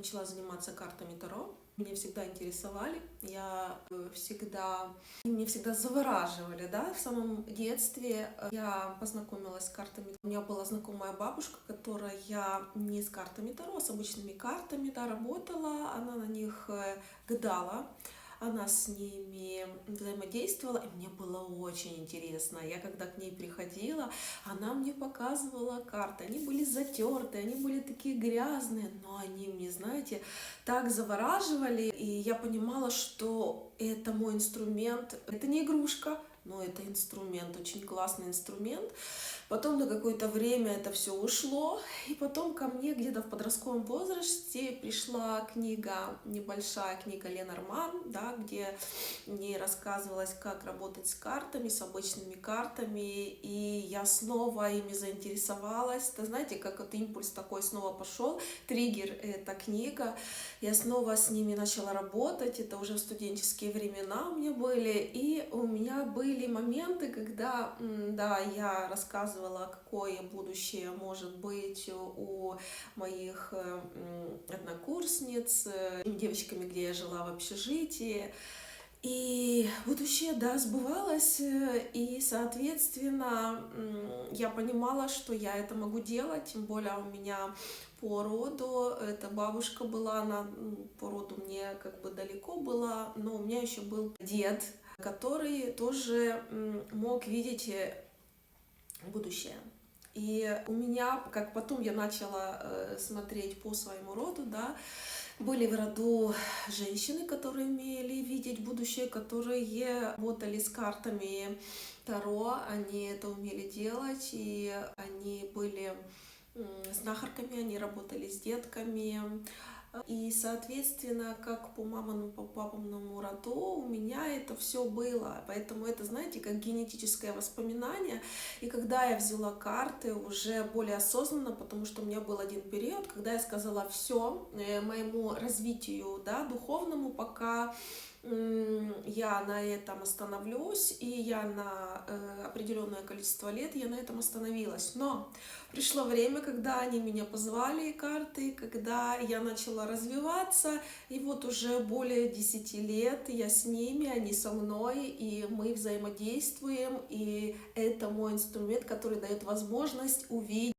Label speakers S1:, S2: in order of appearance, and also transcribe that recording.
S1: начала заниматься картами Таро. Меня всегда интересовали, я э, всегда, меня всегда завораживали, да, в самом детстве я познакомилась с картами. У меня была знакомая бабушка, которая не с картами Таро, а с обычными картами, да, работала, она на них э, гадала она с ними взаимодействовала, и мне было очень интересно. Я когда к ней приходила, она мне показывала карты. Они были затертые, они были такие грязные, но они мне, знаете, так завораживали, и я понимала, что это мой инструмент, это не игрушка, но это инструмент, очень классный инструмент. Потом на какое-то время это все ушло, и потом ко мне где-то в подростковом возрасте пришла книга, небольшая книга Ленорман, да, где мне рассказывалось, как работать с картами, с обычными картами, и я снова ими заинтересовалась. Это знаете, как вот импульс такой снова пошел, триггер — эта книга. Я снова с ними начала работать, это уже студенческие времена у меня были, и у меня были моменты, когда, да, я рассказывала какое будущее может быть у моих однокурсниц, э, девочками, где я жила в общежитии. И будущее, да, сбывалось, э, и, соответственно, я понимала, что я это могу делать, тем более у меня по роду, эта бабушка была, она по роду мне как бы далеко была, но у меня еще был дед, который тоже мог видеть э, будущее. И у меня, как потом я начала э, смотреть по своему роду, да, были в роду женщины, которые умели видеть будущее, которые работали с картами Таро, они это умели делать, и они были знахарками, они работали с детками, и, соответственно, как по маминому, по папиному роду у меня это все было. Поэтому это, знаете, как генетическое воспоминание. И когда я взяла карты уже более осознанно, потому что у меня был один период, когда я сказала все э, моему развитию, да, духовному, пока я на этом остановлюсь, и я на э, определенное количество лет я на этом остановилась. Но пришло время, когда они меня позвали, карты, когда я начала развиваться, и вот уже более 10 лет я с ними, они со мной, и мы взаимодействуем, и это мой инструмент, который дает возможность увидеть